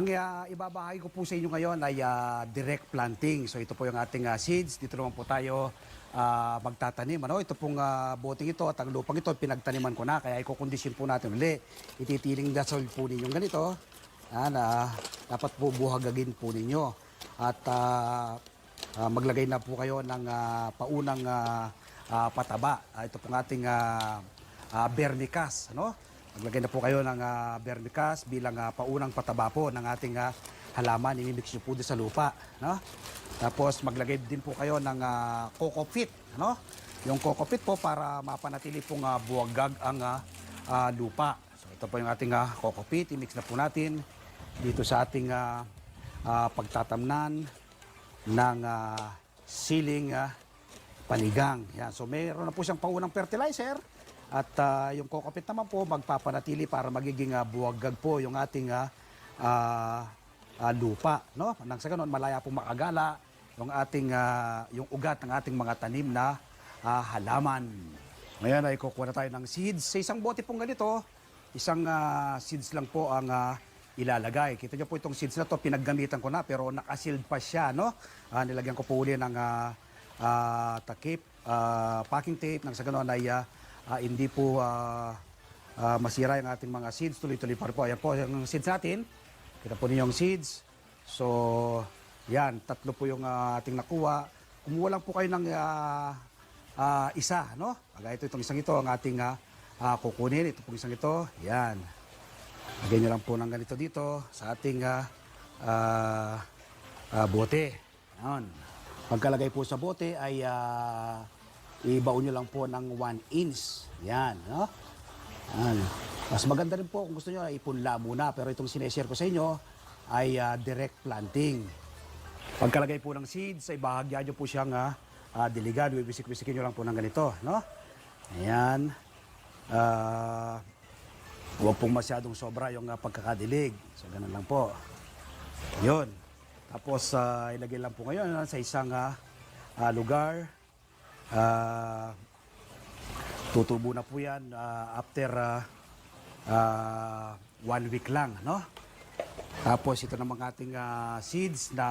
Ang uh, ibabahagi ko po sa inyo ngayon ay ah, direct planting. So ito po yung ating ah, seeds. Dito naman po tayo ah, magtatanim. Ano? Ito pong ah, boting ito at ang lupang ito pinagtaniman ko na. Kaya ikukondisyon po natin uli. Ititiling na soil po ninyo ganito. Yan, ah, dapat po buhagagin po ninyo. At ah, ah, maglagay na po kayo ng ah, paunang ah, ah, pataba. Ah, ito pong ating ah, ah, vermicast. Ano? Maglagay na po kayo ng uh, vermicast bilang ah, paunang pataba po ng ating ah, halaman. Imimix nyo po din sa lupa. No? Tapos maglagay din po kayo ng uh, coco pit. Ano? Yung coco pit po para mapanatili pong uh, buwagag ang ah, ah, lupa. So ito po yung ating uh, coco pit. I-mix na po natin dito sa ating ah, ah, pagtatamnan ng ah, siling ah, panigang. Yan. So mayroon na po siyang paunang fertilizer at ah, yung kokopit naman po magpapanatili para magiging uh, buwagag po yung ating ah, ah, ah, lupa. No? Nang sa ganun, malaya po makagala yung ating ah, yung ugat ng ating mga tanim na ah, halaman. Ngayon ay kukuha na tayo ng seeds. Sa isang bote pong ganito, isang ah, seeds lang po ang ah, ilalagay. Kita niyo po itong seeds na to, pinaggamitan ko na pero nakasealed pa siya. No? Ah, nilagyan ko po uli ng ah, ah, takip, ah, packing tape, nang sa ganun ay ah, ah, hindi po ah, ah, masira yung ating mga seeds. Tuloy-tuloy pa po. Ayan po yung seeds natin. Kita po ninyo yung seeds. So, yan, tatlo po yung ah, ating nakuha. Kumuha lang po kayo ng ah, ah, isa, no? Kagaya ito, itong isang ito, ang ating ah, ah, kukunin. Ito pong isang ito. Yan. Lagyan nyo lang po ng ganito dito sa ating ah, ah, ah, bote. Yan. Pagkalagay po sa bote ay ah, ibaon nyo lang po ng 1 inch. Yan. No? Yan. Mas maganda rin po kung gusto nyo ipunla muna. Pero itong sineshare ko sa inyo ay ah, direct planting. Pagkalagay po ng seeds ay bahagyan nyo po siyang ah, ah, diligan. Wiwisik-wisikin nyo lang po ng ganito. No? Ayan. Ah... Huwag pong masyadong sobra yung uh, pagkakadilig. So, ganun lang po. Yun. Tapos, ah, ilagay lang po ngayon ah, sa isang ah, ah, lugar. Ah, tutubo na po yan ah, after ah, ah, one week lang. No? Tapos, ito namang ating ah, seeds na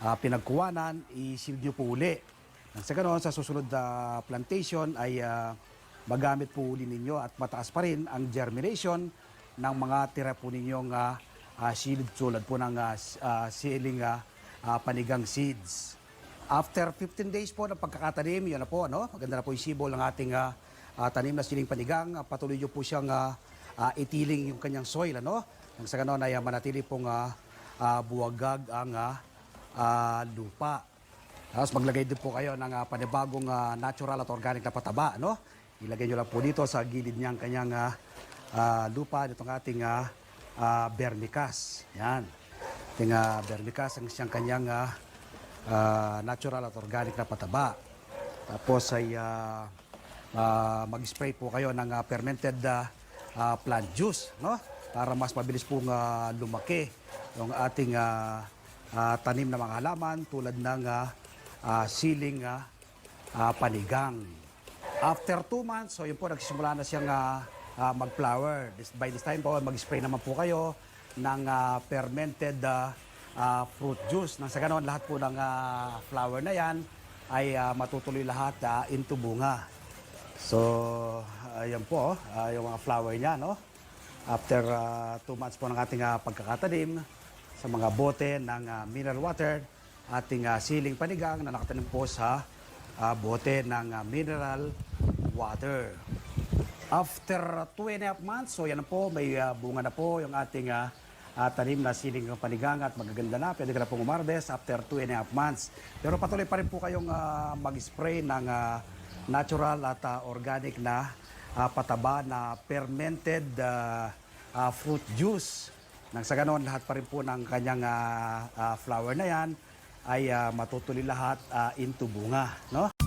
ah, pinagkuwanan, i-seed nyo po uli. Sa ganon, sa susunod na plantation ay ah, magamit po uli ninyo at mataas pa rin ang germination ng mga tira po ninyong uh, seed tulad po ng uh, siling ah, ah, panigang seeds. After 15 days po ng pagkakatanim, yun na po, ano? maganda na po yung sibol ng ating ah, tanim na siling panigang. Ah, patuloy nyo po siyang ah, ah, itiling yung kanyang soil. Ano? Nang sa ganon ay ah, manatili pong ah, ah, buwagag ang ah, ah, lupa. Tapos maglagay din po kayo ng ah, panibagong ah, natural at organic na pataba. No? Ilagay nyo lang po dito sa gilid niyang kanyang ah, ah, lupa, itong ating uh, vermicast. Yan. Ating ah, vermicast ang siyang kanyang ah, ah, natural at organic na pataba. Tapos ay ah, ah, mag-spray po kayo ng ah, fermented ah, ah, plant juice, no? Para mas mabilis pong ah, lumaki yung ating ah, ah, tanim na mga halaman tulad ng ah, ah, siling ah, ah, panigang. After two months, so yun po, nagsisimula na siyang ah, ah, mag-flower. By this time po, mag-spray naman po kayo ng ah, fermented ah, ah, fruit juice. Nang sa ganon, lahat po ng ah, flower na yan ay ah, matutuloy lahat ah, into bunga. So, ayan po, ah, yung mga flower niya, no? After ah, two months po ng ating ah, pagkakatanim sa mga bote ng ah, mineral water, ating ah, siling panigang na nakatanim po sa ah, bote ng ah, mineral water. After two and a half months, so yan po, may ah, bunga na po yung ating ah, ah, tanim na siling panigang at magaganda na. Pwede ka na pong umardes after two and a half months. Pero patuloy pa rin po kayong ah, mag-spray ng ah, natural at ah, organic na ah, pataba na fermented ah, ah, fruit juice. Nang sa ganon, lahat pa rin po ng kanyang ah, ah, flower na yan ay ah, matutuloy lahat ah, into bunga. No?